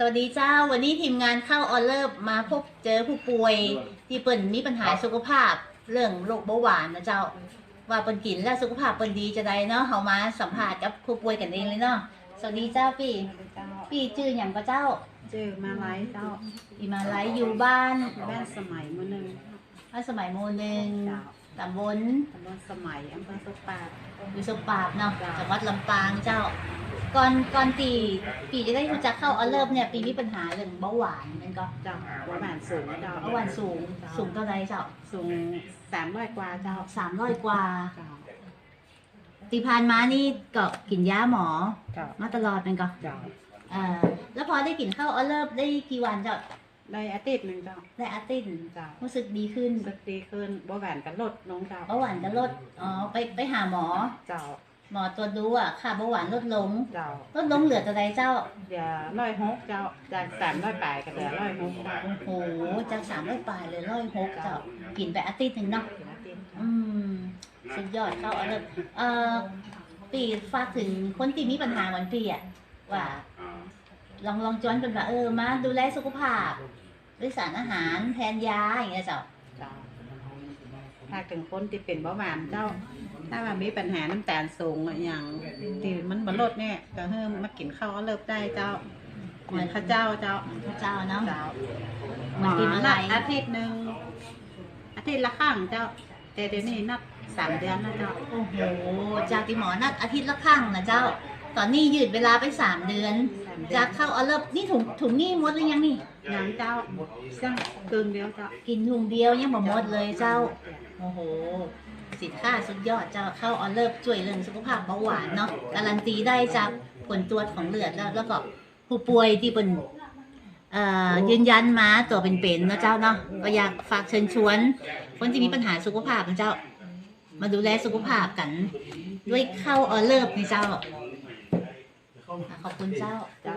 สวัสดีเจ้า วันนี้ทีมงานเข้าออเลิฟมาพบเจอผู้ป่วยที่เปิ่นมีปัญหาสุขภาพ เรื่องโรคเบาหวานนะเจ้า ว่าเปิ่นกินแล้วสุขภาพเปิ่นดีจะได้เนาะเฮามาสัมภาษณ์กับผู้ป่วยกันเองเลยเนาะสวัสดีเจ้าพี่เจ้าพี่ชื่ออย่างก็เจ้าชื่อมาไลฟ์เจ้าอีมาไลฟ์อยู่บ้านบ้านสมัยมือหนึ่งบ้านสมัยโมหนึงเจ้าตำบลตำบลสมัยอำเภอสุปาดอยู่สปาบเนาะจ้ะจังหวัดลำปางเจ้า ก่อนก่อนตีปีจะได้รู้จักเข้าออเลิฟเนี่ยปีมีปัญหาเรื่องเบาหวานนั่นก็เจ้าหัวหวานสูงเจ้าเบาหวานสูงสูงเท่าไรเจ้าสูงสามร้อยกว่าเจ้าสามร้อยกว่าเจ้าตีพานมานี่ก็กินยาหมอเจ้ามาตลอดเป็นก็เจ้าเอ่อแล้วพอได้กินข้าวออเลิฟได้กี่วันเจ้าได้อาทิตย์หนึ่งเจ้าได้อาทิตย์เจ้ารู้สึกดีขึ้นสักดีขึ้นบ่หวานกันลดน้องเจ้าเบาหวานก็ลดอ๋อไปไปหาหมอเจ้า หมอตรวจดูอะค่าเบาหวานลดลงเจ้าลดลงเหลือแต่ใดเจ้า อย่าร้อยหกเจ้าจากสามร้อยแปดก็เหลือร้อยหกเจ้าโอ้โหจากสามร้อยปลายเลยร้อยหกเจ้ากินไปอาทิตย์หนึ่งเนาะอาทิตย์อืมสุดยอดเข้าออเลิฟเอ่อปีฝากถึงคนที่มีปัญหาเหมือนปีอะว่า ลองลองจวนเป็นว่าเออมาดูแลสุขภาพด้วยสารอาหารแทนยาอย่างเงี้ยเจ้า เจ้า ถ้าถึงคนที่เป็นเบาหวานเจ้า ถ้าว่ามีปัญหาน้ำตาลสูงอะอย่างที่มันบลดเนี่ยก็เพิ่มมากินข้าวก็เลิกได้เจ้าเหมือนข้าวเจ้าเจ้าพระเจ้าเนาะเจ้าเหมือนกินอะไรนัดอาทิตย์หนึ่งอาทิตย์ละครั้งเจ้า แต่เดี๋ยวนี้นัดสามเดือนแล้วเจ้าโอ้โหจากที่หมอนัดอาทิตย์ละครั้งนะเจ้า ตอนนี้ยืดเวลาไปสามเดือนสามเดือนจากเข้าออเลิฟนี่ถุงถุงนี่หมดหรือยังนี่อย่างเจ้าซึ่งกึ่งเดียวเจ้ากินถุงเดียวยังบ่หมดเลยเจ้า โอ้โห สินค้าสุดยอดเจ้าเข้าออเลิฟช่วยเรื่องสุขภาพเบาหวานเนาะการันตีได้จากผลตรวจของเลือดแล้วแล้วก็ผู้ป่วยที่เป็นเอ่อยืนยันมาตัวเป็นๆนะเจ้าเนาะก็อยากฝากเชิญชวน คนที่มีปัญหาสุขภาพนะเจ้า มาดูแลสุขภาพกัน ด้วยเข้าออเลิฟนี่เจ้า ขอบคุณเจ้า เจ้า